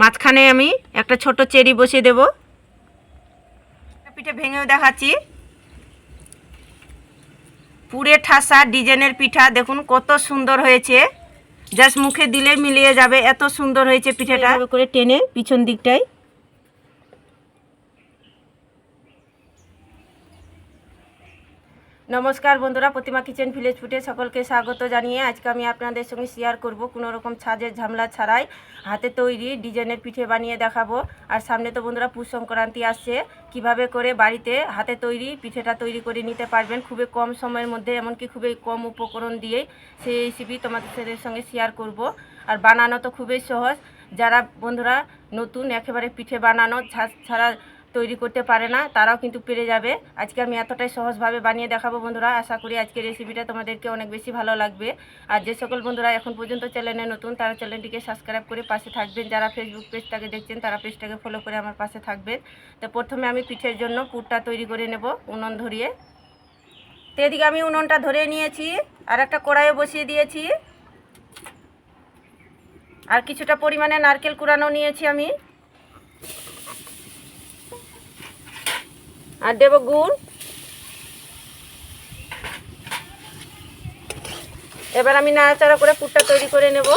মাঝখানে আমি একটা ছোট চেরি বসিয়ে দেব। পিঠে ভেঙেও দেখাচ্ছি। পুরে ঠাসা ডিজাইনের পিঠা, দেখুন কত সুন্দর হয়েছে। জাস্ট মুখে দিলে মিলিয়ে যাবে, এত সুন্দর হয়েছে পিঠাটা। করে টেনে পিছন দিকটায় নমস্কার বন্ধুরা, প্রতিমা কিচেন ভিলেজ ফুটে সকলকে স্বাগত জানিয়ে আজকে আমি আপনাদের সঙ্গে শেয়ার করব কোনো রকম ছাজের ঝামলা ছাড়াই হাতে তৈরি ডিজাইনের পিঠে বানিয়ে দেখাবো। আর সামনে তো বন্ধুরা পুষ সংক্রান্তি আসছে, কীভাবে করে বাড়িতে হাতে তৈরি পিঠেটা তৈরি করে নিতে পারবেন খুবই কম সময়ের মধ্যে, এমনকি খুবই কম উপকরণ দিয়ে সেই রেসিপি তোমাদের সঙ্গে শেয়ার করব। আর বানানো তো খুবই সহজ, যারা বন্ধুরা নতুন একেবারে পিঠে বানানো ছাড়া তৈরি করতে পারে না, তারাও কিন্তু পেরে যাবে। আজকে আমি এতটাই সহজভাবে বানিয়ে দেখাবো বন্ধুরা, আশা করি আজকের রেসিপিটা তোমাদেরকে অনেক বেশি ভালো লাগবে। আর যে সকল বন্ধুরা এখন পর্যন্ত চ্যানেলে নতুন, তারা চ্যানেলটিকে সাবস্ক্রাইব করে পাশে থাকবেন। যারা ফেসবুক পেজটাকে দেখছেন, তারা পেজটাকে ফলো করে আমার পাশে থাকবেন। তো প্রথমে আমি পিঠের জন্য পুরটা তৈরি করে নেব, উনুন ধরিয়ে। তো এদিকে আমি উনুনটা ধরে নিয়েছি, আর একটা কড়াইয়ে বসিয়ে দিয়েছি। আর কিছুটা পরিমাণে নারকেল কুড়ানো নিয়েছি আমি। আর দেব গুড়। এবার আমি নাড়াচাড়া করে পুরটা তৈরি করে নেব।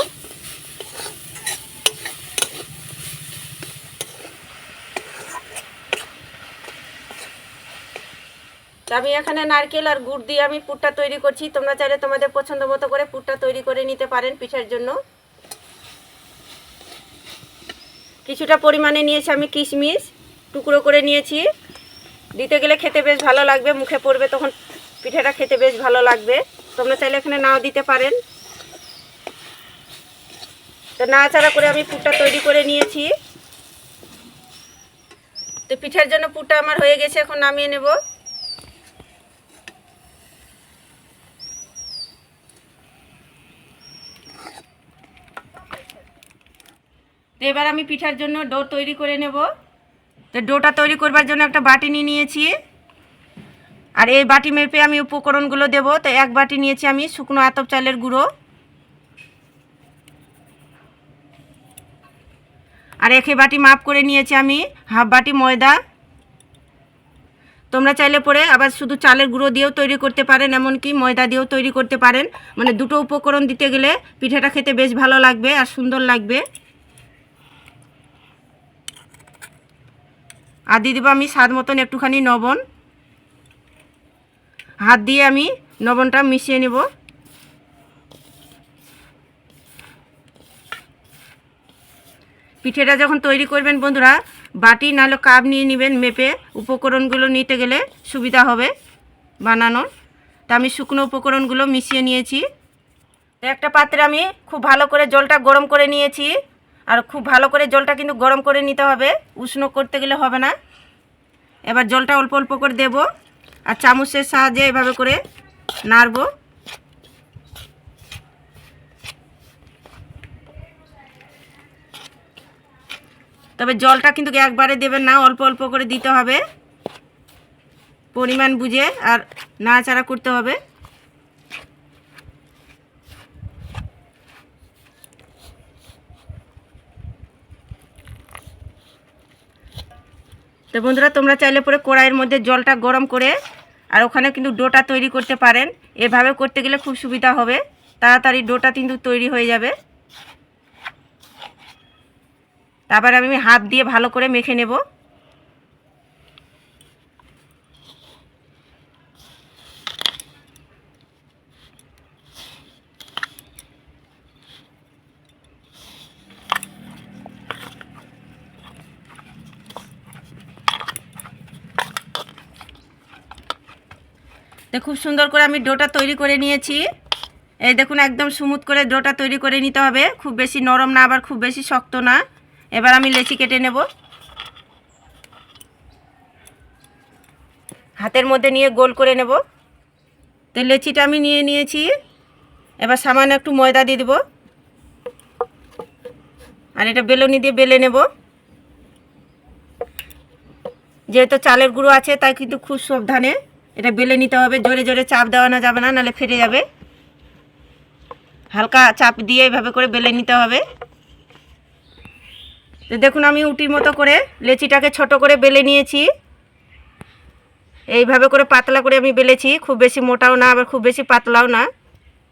আমি এখানে নারকেল আর গুড় দিয়ে আমি পুরটা তৈরি করছি। তোমরা চাইলে তোমাদের পছন্দ মতো করে পুরটা তৈরি করে নিতে পারেন পিঠার জন্য। কিছুটা পরিমাণে নিয়েছি আমি কিশমিশ। টুকরো করে নিয়েছি। দিতে গেলে খেতে বেশ ভালো লাগবে, মুখে পড়বে তখন পিঠাটা খেতে বেশ ভালো লাগবে। তোমরা চাইলে এখানে নাও দিতে পারেন। তো নাড়াচাড়া করে আমি পুরটা তৈরি করে নিয়েছি। তো পিঠার জন্য পুরটা আমার হয়ে গেছে, এখন নামিয়ে নেব। তো এবার আমি পিঠার জন্য ডো তৈরি করে নেব। তো ডোটা তৈরি করবার জন্য একটা বাটি নিয়ে নিয়েছি। আর এই বাটি মেপে আমি উপকরণগুলো দেব। তো এক বাটি নিয়েছি আমি শুকনো আতপ চালের গুঁড়ো। আর একে বাটি মাপ করে নিয়েছি আমি, হাফ বাটি ময়দা। তোমরা চাইলে পরে আবার শুধু চালের গুঁড়ো দিয়েও তৈরি করতে পারেন, এমনকি ময়দা দিয়েও তৈরি করতে পারেন। মানে দুটো উপকরণ দিতে গেলে পিঠাটা খেতে বেশ ভালো লাগবে আর সুন্দর লাগবে। আর দিয়ে দেবো আমি স্বাদ মতন একটুখানি লবণ হাত দিয়ে আমি লবণটা মিশিয়ে নেব। পিঠেটা যখন তৈরি করবেন বন্ধুরা, বাটি নাহলে কাপ নিয়ে নেবেন মেপে। উপকরণগুলো নিতে গেলে সুবিধা হবে বানানোর। তা আমি শুকনো উপকরণগুলো মিশিয়ে নিয়েছি। একটা পাত্রে আমি খুব ভালো করে জলটা গরম করে নিয়েছি। আর খুব ভালো করে জলটা কিন্তু গরম করে নিতে হবে। উষ্ণ করতে গেলে হবে না। এবার জলটা অল্প অল্প করে দেব আর চামচের সাহায্যে এভাবে করে নাড়ব। তবে জলটা কিন্তু একবারে দেবেন না, অল্প অল্প করে দিতে হবে। পরিমাণ বুঝে আর নাড়াচাড়া করতে হবে। তো বন্ধুরা, তোমরা চাইলে পরে কড়াইয়ের মধ্যে জলটা গরম করে আর ওখানে কিন্তু ডোটা তৈরি করতে পারেন। এভাবে করতে গেলে খুব সুবিধা হবে। তাড়াতাড়ি ডোটা কিন্তু তৈরি হয়ে যাবে। তারপর আমি হাত দিয়ে ভালো করে মেখে নেব। তো খুব সুন্দর করে আমি ডোটা তৈরি করে নিয়েছি। এই দেখুন, একদম স্মুথ করে ডোটা তৈরি করে নিতে হবে। খুব বেশি নরম না, আবার খুব বেশি শক্ত না। এবার আমি লেচি কেটে নেব। হাতের মধ্যে নিয়ে গোল করে নেব। তো লেচিটা আমি নিয়ে নিয়েছি। এবার সামান্য একটু ময়দা দিয়ে দেবো। আর এটা বেলনি দিয়ে বেলে নেব। যেহেতু চালের গুঁড়ো আছে, তাই কিন্তু খুব সাবধানে এটা বেলে নিতে হবে, জোরে জোরে চাপ দেওয়ানো যাবে না নাহলে ফেটে যাবে। হালকা চাপ দিয়ে এভাবে করে বেলে নিতে হবে। তো দেখুন, আমি উটির মতো করে লেচিটাকে ছোট করে বেলে নিয়েছি। এইভাবে করে পাতলা করে আমি বেলেছি, খুব বেশি মোটাও না, আবার খুব বেশি পাতলাও না।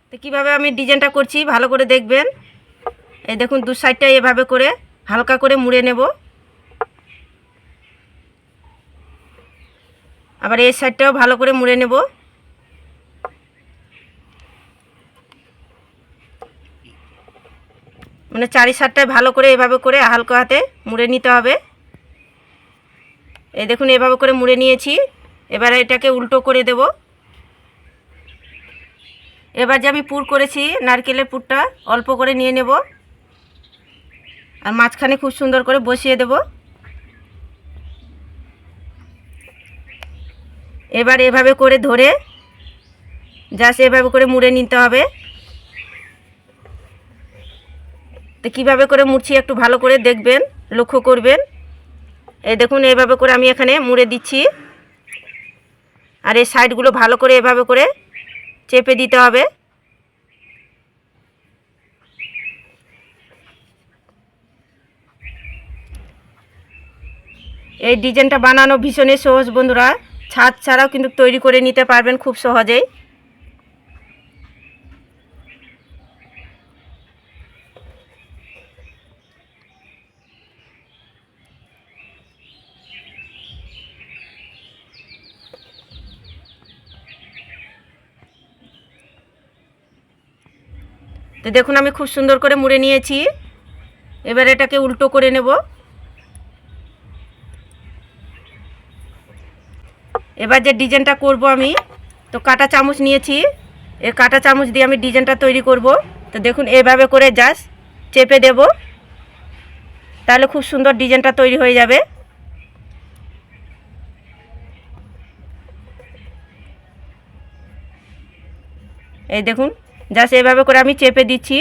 তো কীভাবে আমি ডিজাইনটা করছি ভালো করে দেখবেন। এই দেখুন, দু সাইডটা এভাবে করে হালকা করে মুড়ে নেব। আবার এই সাইডটাও ভালো করে মুড়ে নেব। মানে চারি সাইডটায় ভালো করে এভাবে করে হালকা হাতে মুড়ে নিতে হবে। এই দেখুন, এভাবে করে মুড়ে নিয়েছি। এবার এটাকে উল্টো করে দেব। এবার যে আমি পুর করেছি, নারকেলের পুরটা, অল্প করে নিয়ে নেব। আর মাঝখানে খুব সুন্দর করে বসিয়ে দেব। এবার এভাবে করে ধরে জাস্ট এভাবে করে মুড়ে নিতে হবে। তো কীভাবে করে মুড়ছি একটু ভালো করে দেখবেন, লক্ষ্য করবেন। এই দেখুন, এভাবে করে আমি এখানে মুড়ে দিচ্ছি। আর এই সাইডগুলো ভালো করে এভাবে করে চেপে দিতে হবে। এই ডিজাইনটা বানানো ভীষণই সহজ বন্ধুরা। ছাদ ছাড়াও কিন্তু তৈরি করে নিতে পারবেন খুব সহজেই। তো দেখুন আমি খুব সুন্দর করে মুড়ে নিয়েছি। এবার এটাকে উল্টো করে নেব। এবার যে ডিজাইনটা করব আমি, তো কাটা চামচ নিয়েছি। এ কাটা চামচ দিয়ে আমি ডিজাইনটা তৈরি করব। তো দেখুন, এভাবে করে জাস্ট চেপে দেব। তাহলে খুব সুন্দর ডিজাইনটা তৈরি হয়ে যাবে। এই দেখুন, জাস্ট এভাবে করে আমি চেপে দিচ্ছি।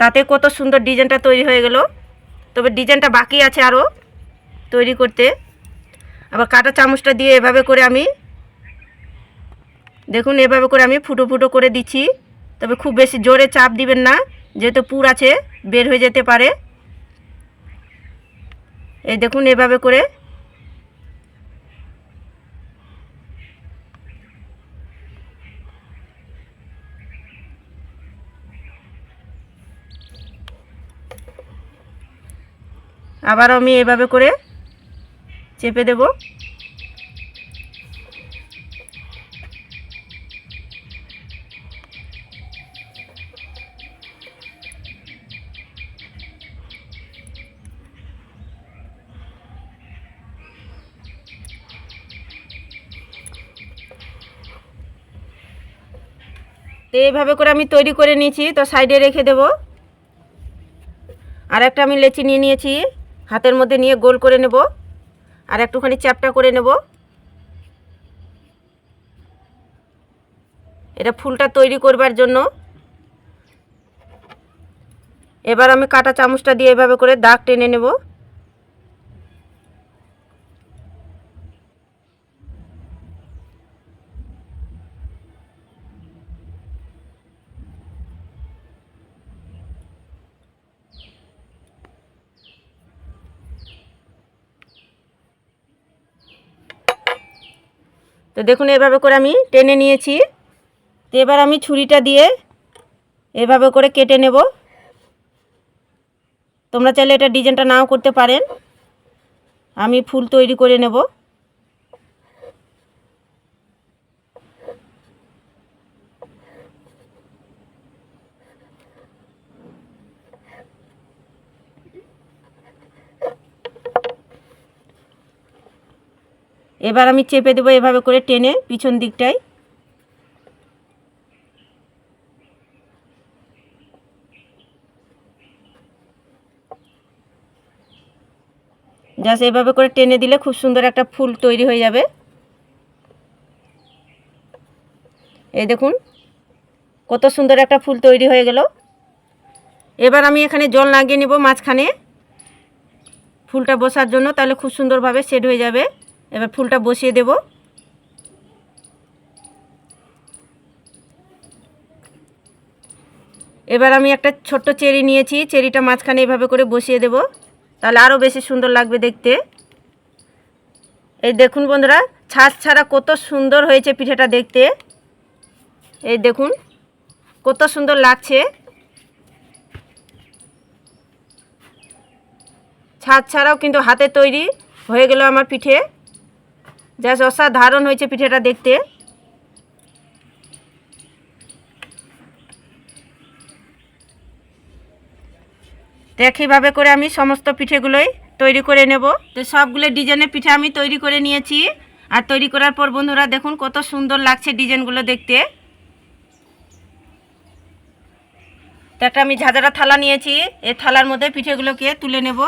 তাতে কত সুন্দর ডিজাইনটা তৈরি হয়ে গেল। তবে ডিজাইনটা বাকি আছে আরও তৈরি করতে। আবার কাটা চামচটা দিয়ে এভাবে করে আমি, দেখুন এভাবে করে আমি ফুটো ফুটো করে দিচ্ছি। তবে খুব বেশি জোরে চাপ দিবেন না, যেহেতু পুর আছে, বের হয়ে যেতে পারে। এই দেখুন এভাবে করে। আবার আমি এভাবে করে চেপে দেব। তো এইভাবে করে আমি তৈরি করে নিয়েছি, তো সাইডে রেখে দেব। আর একটা আমি লেচি নিয়ে নিয়েছি, হাতের মধ্যে নিয়ে গোল করে নেব। আর একটুখানি চ্যাপটা করে নেব। এটা ফুলটা তৈরি করবার জন্য। এবার আমি কাটা চামচটা দিয়ে এভাবে করে দাগ টেনে নেব। তো দেখুন, এভাবে করে আমি টেনে নিয়েছি। তো এবার আমি ছুরিটা দিয়ে এভাবে করে কেটে নেব। তোমরা চাইলে এটা ডিজাইনটা নাও করতে পারেন। আমি ফুল তৈরি করে নেব। এবার আমি চেপে দেবো এভাবে করে টেনে পিছন দিকটায়। জাস্ট এভাবে করে টেনে দিলে খুব সুন্দর একটা ফুল তৈরি হয়ে যাবে। এই দেখুন, কত সুন্দর একটা ফুল তৈরি হয়ে গেল। এবার আমি এখানে জল লাগিয়ে নেব মাঝখানে। ফুলটা বসার জন্য, তাহলে খুব সুন্দরভাবে সেট হয়ে যাবে। এবার ফুলটা বসিয়ে দেব। এবার আমি একটা ছোট্ট চেরি নিয়েছি, চেরিটা মাঝখানে এভাবে করে বসিয়ে দেব। তাহলে আরও বেশি সুন্দর লাগবে দেখতে। এই দেখুন বন্ধুরা, ছাঁচ ছাড়া কত সুন্দর হয়েছে পিঠেটা দেখতে। এই দেখুন, কত সুন্দর লাগছে। ছাদ ছাড়াও কিন্তু হাতে তৈরি হয়ে গেল আমার পিঠে। জাস্ট অসাধারণ হয়েছে পিঠেটা দেখতে। তো একইভাবে করে আমি সমস্ত পিঠেগুলোই তৈরি করে নেব। তো সবগুলো ডিজাইনের পিঠে আমি তৈরি করে নিয়েছি। আর তৈরি করার পর বন্ধুরা দেখুন কত সুন্দর লাগছে ডিজাইনগুলো দেখতে। তো একটা আমি ঝাঁঝারা থালা নিয়েছি। এই থালার মধ্যে পিঠেগুলোকে তুলে নেব।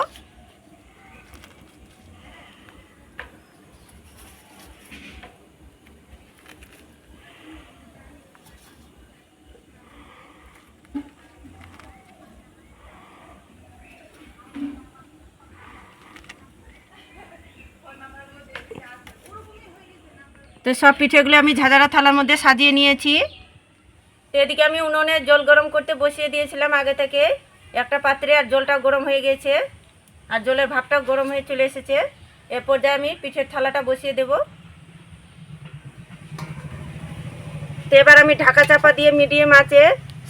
তো সব পিঠেগুলো আমি ঝাঁঝারা থালার মধ্যে সাজিয়ে নিয়েছি। এদিকে আমি উনুনে জল গরম করতে বসিয়ে দিয়েছিলাম আগে থেকে। একটা পাত্রে আর জলটা গরম হয়ে গেছে। আর জলের ভাপটাও গরম হয়ে চলে এসেছে। এ পর্যায়ে আমি পিঠের থালাটা বসিয়ে দেব। তো এবার আমি ঢাকা চাপা দিয়ে মিডিয়াম আছে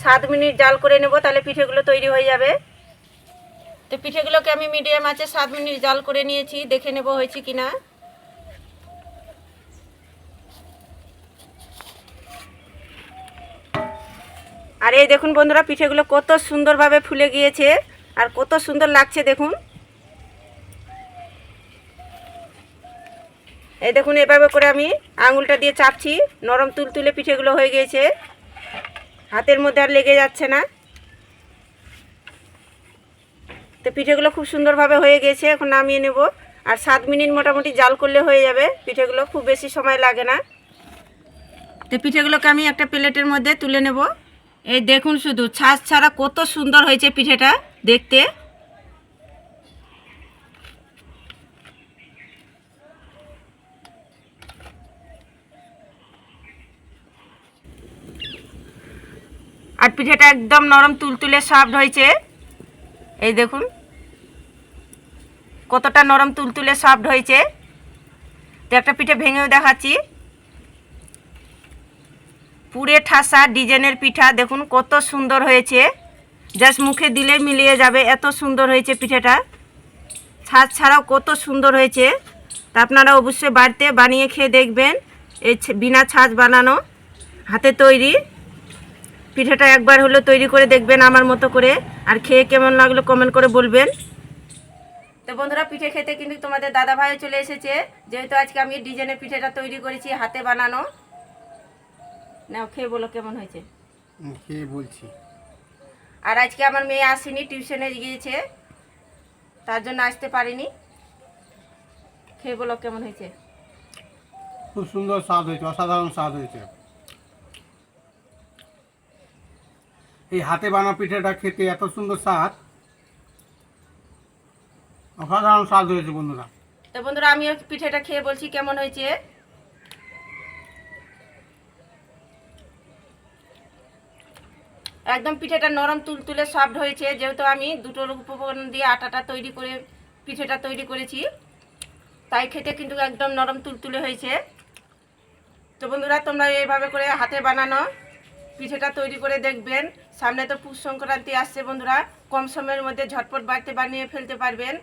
সাত মিনিট জাল করে নেব, তাহলে পিঠেগুলো তৈরি হয়ে যাবে। তো পিঠেগুলোকে আমি মিডিয়াম আছে সাত মিনিট জাল করে নিয়েছি, দেখে নেব হয়েছে কিনা। আর এই দেখুন বন্ধুরা, পিঠেগুলো কত সুন্দরভাবে ফুলে গিয়েছে আর কত সুন্দর লাগছে দেখুন। এই দেখুন, এভাবে করে আমি আঙুলটা দিয়ে চাপছি, নরম তুলতুলে পিঠেগুলো হয়ে গিয়েছে। হাতের মধ্যে আর লেগে যাচ্ছে না। তো পিঠেগুলো খুব সুন্দরভাবে হয়ে গেছে এখন নামিয়ে নেব। আর সাত মিনিট মোটামুটি জাল করলে হয়ে যাবে, পিঠেগুলো খুব বেশি সময় লাগে না। তো পিঠেগুলোকে আমি একটা প্লেটের মধ্যে তুলে নেব। এই দেখুন শুধু, ছাঁচ ছাড়া কত সুন্দর হয়েছে পিঠেটা, দেখতে। আর পিঠেটা একদম নরম তুলতুলে সফট হয়েছে। এই দেখুন, কতটা নরম তুলতুলে সফট হয়েছে। তো একটা পিঠে ভেঙেও দেখাচ্ছি। পুরে ঠাসা ডিজাইনের পিঠা, দেখুন কত সুন্দর হয়েছে। জাস্ট মুখে দিলে মিলিয়ে যাবে, এত সুন্দর হয়েছে পিঠেটা। ছাঁচ ছাড়াও কত সুন্দর হয়েছে। তা আপনারা অবশ্যই বাড়িতে বানিয়ে খেয়ে দেখবেন, এই বিনা ছাঁচ বানানো, হাতে তৈরি। পিঠেটা একবার হলো তৈরি করে দেখবেন আমার মতো করে, আর খেয়ে কেমন লাগল কমেন্ট করে বলবেন। তো বন্ধুরা, পিঠে খেতে কিন্তু তোমাদের দাদা ভাই চলে এসেছে। যেহেতু আজকে আমি ডিজাইনের পিঠেটা তৈরি করেছি, হাতে বানানো। নাও খেয়ে বলো কেমন হয়েছে? খেয়ে বলছি। আর আজকে আমার মেয়ে আসেনি টিউশনে গিয়েছে তার জন্য আসতে পারিনি। খেয়ে বলো কেমন হয়েছে? খুব সুন্দর স্বাদ হয়েছে অসাধারণ স্বাদ হয়েছে। এই হাতে বানা পিঠাটা খেতে এত সুন্দর স্বাদ। অসাধারণ স্বাদ হয়েছে বন্ধুরা। তো বন্ধুরা আমিও পিঠেটা খেয়ে বলছি কেমন হয়েছে? একদম পিঠেটা নরম তুলতুলে সফট হয়েছে। যেহেতু আমি দুটোর উপকরণ দিয়ে আটাটা তৈরি করে, পিঠেটা তৈরি করেছি, তাই খেতে কিন্তু একদম নরম তুলতুলে হয়েছে। তো বন্ধুরা, তোমরা এইভাবে করে হাতে বানানো পিঠেটা তৈরি করে দেখবেন। সামনে তো পুষ সংক্রান্তি আসছে বন্ধুরা, কম সময়ের মধ্যে ঝটপট বাড়িতে বানিয়ে ফেলতে পারবেন।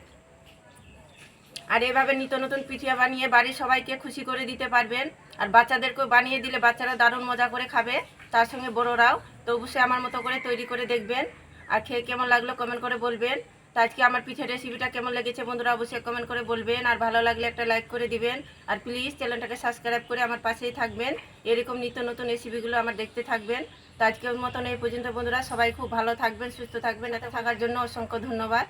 আর এভাবে নিত্য নতুন পিঠিয়া বানিয়ে বাড়ির সবাইকে খুশি করে দিতে পারবেন। আর বাচ্চাদেরকেও বানিয়ে দিলে বাচ্চারা দারুণ মজা করে খাবে, তার সঙ্গে বড়রাও। তো অবশ্যই আমার মতো করে তৈরি করে দেখবেন। আর খেয়ে কেমন লাগল কমেন্ট করে বলবেন। তো আজকে আমার পিঠের রেসিপিটা কেমন লেগেছে বন্ধুরা অবশ্যই কমেন্ট করে বলবেন। আর ভালো লাগলে একটা লাইক করে দিবেন। আর প্লিজ চ্যানেলটাকে সাবস্ক্রাইব করে আমার পাশেই থাকবেন। এরকম নিত্য নতুন রেসিপিগুলো আমার দেখতে থাকবেন। তো আজকের মতন এই পর্যন্ত বন্ধুরা সবাই খুব ভালো থাকবেন, সুস্থ থাকবেন। এত থাকার জন্য অসংখ্য ধন্যবাদ।